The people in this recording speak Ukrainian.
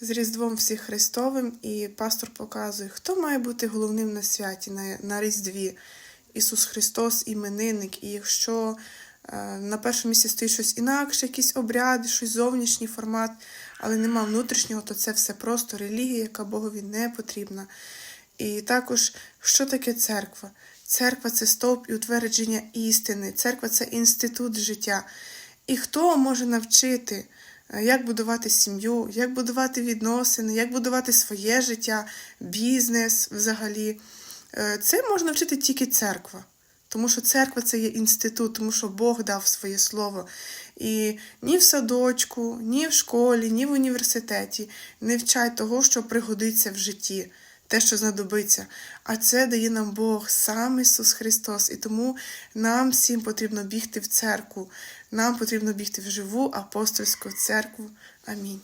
з Різдвом всіх Христовим, і пастор показує, хто має бути головним на святі, на, на Різдві. Ісус Христос, іменинник. І якщо е, на першому місці стоїть щось інакше, якісь обряди, щось зовнішній формат, але нема внутрішнього, то це все просто релігія, яка Богові не потрібна. І також, що таке церква? Церква це стовп і утвердження істини, церква це інститут життя. І хто може навчити, як будувати сім'ю, як будувати відносини, як будувати своє життя, бізнес взагалі. Е, Це можна вчити тільки церква. Тому що церква це є інститут, тому що Бог дав своє слово. І ні в садочку, ні в школі, ні в університеті не вчать того, що пригодиться в житті, те, що знадобиться. А це дає нам Бог, сам Ісус Христос. І тому нам всім потрібно бігти в церкву. Нам потрібно бігти в живу апостольську церкву. Амінь.